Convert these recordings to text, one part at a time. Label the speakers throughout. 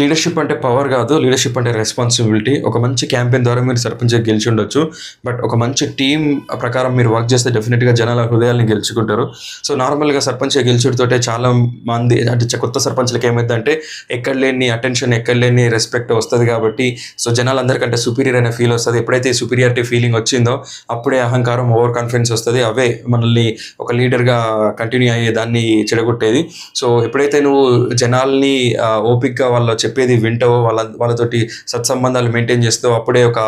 Speaker 1: Leadership అంటే power కాదు leadership అంటే రెస్పాన్సిబిలిటీ ఒక మంచి క్యాంపెయిన్ ద్వారా మీరు సర్పంచ్ గెలిచి ఉండొచ్చు. బట్ ఒక మంచి టీం ప్రకారం మీరు వర్క్ చేస్తే డెఫినెట్గా జనాల హృదయాల్ని గెలుచుకుంటారు. సో నార్మల్గా సర్పంచ్ గెలిచుడితోటే చాలా మంది అంటే కొత్త సర్పంచ్లకు ఏమైందంటే ఎక్కడ లేని అటెన్షన్ ఎక్కడ లేని రెస్పెక్ట్ వస్తుంది కాబట్టి సో జనాలందరికంటే సుపీరియర్ అనే ఫీల్ వస్తుంది. ఎప్పుడైతే సుపీరియారిటీ ఫీలింగ్ వచ్చిందో అప్పుడే అహంకారం ఓవర్ కాన్ఫిడెన్స్ వస్తుంది. అవే మనల్ని ఒక లీడర్గా కంటిన్యూ అయ్యే దాన్ని చెడగొట్టేది. సో ఎప్పుడైతే నువ్వు జనాల్ని ఓపిక్గా వాళ్ళు చెప్పేది వింటావో వాళ్ళ వాళ్ళతోటి సత్సంబంధాలు మెయింటైన్ చేస్తావు అప్పుడే ఒక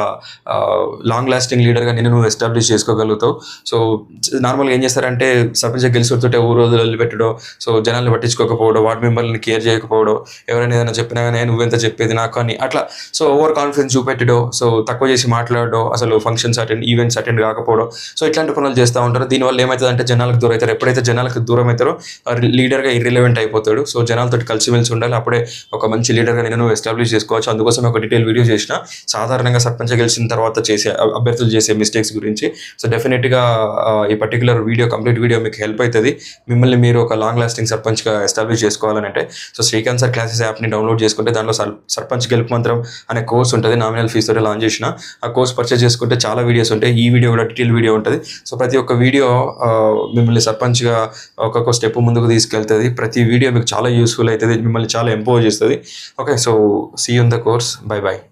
Speaker 1: లాంగ్ లాస్టింగ్ లీడర్గా నేను నువ్వు ఎస్టాబ్లిష్ చేసుకోగలుగుతావు. సో నార్మల్గా ఏం చేస్తారంటే సర్పంచ్ గెలిచితోటే ఊరు వదిలిపెట్టడం సో జనాలు పట్టించుకోకపోవడం వార్డు మెంబర్ని కేర్ చేయకపోవడం ఎవరైనా ఏదైనా చెప్పినా కానీ నువ్వెంత చెప్పేది నాకు? అని అట్లా. సో ఓవర్ కాన్ఫిడెన్స్ చూపెట్టడం సో తక్కువ చేసి మాట్లాడడం అసలు ఫంక్షన్స్ అటెండ్ ఈవెంట్స్ అటెండ్ కాకపోవడం. సో ఇట్లాంటి పనులు చేస్తూ ఉంటారు. దీనివల్ల ఏమవుతుందంటే జనాలకు దూరం అవుతారు ఎప్పుడైతే జనాలకు దూరం అవుతారో లీడర్గా ఇర్రిలవెంట్ అయిపోతాడు. సో జనాలతో కలిసిమెలిసి ఉండాలి. అప్పుడే ఒక మంచి లీడర్ లీడర్గా నేను ఎస్టాబ్లిష్ చేసుకోవచ్చు. అందుకోసం ఒక డీటెయిల్ వీడియో చేసిన. సాధారణంగా సర్పంచ్ గెలిచిన తర్వాత చేసే అభ్యర్థులు చేసే మిస్టేక్స్ గురించి. సో డెఫినెట్గా ఈ పర్టికులర్ వీడియో కంప్లీట్ వీడియో మీకు హెల్ప్ అవుతుంది మిమ్మల్ని మీరు ఒక లాంగ్ లాస్టింగ్ సర్పంచ్గా ఎస్టాబ్లిష్ చేసుకోవాలంటే సో శ్రీకాంత్ సార్ క్లాసెస్ యాప్ని డౌన్లోడ్ చేసుకుంటే దాంట్లో సర్ సర్పంచ్ గెలుపు మంత్రం అనే కోర్స్ ఉంటుంది. నామినల్ ఫీస్ తోటి లాంచ్ చేసిన. ఆ కోర్స్ పర్చేస్ చేసుకుంటే చాలా వీడియోస్ ఉంటాయి. ఈ వీడియో కూడా డీటెయిల్ వీడియో ఉంటుంది. సో ప్రతి ఒక్క వీడియో మిమ్మల్ని సర్పంచ్గా ఒక్కొక్క స్టెప్ ముందుకు తీసుకెళ్తుంది. ప్రతి వీడియో మీకు చాలా యూస్ఫుల్ అవుతుంది మిమ్మల్ని చాలా ఎంపోజ్ చేస్తుంది. okay so see you in the course. Bye bye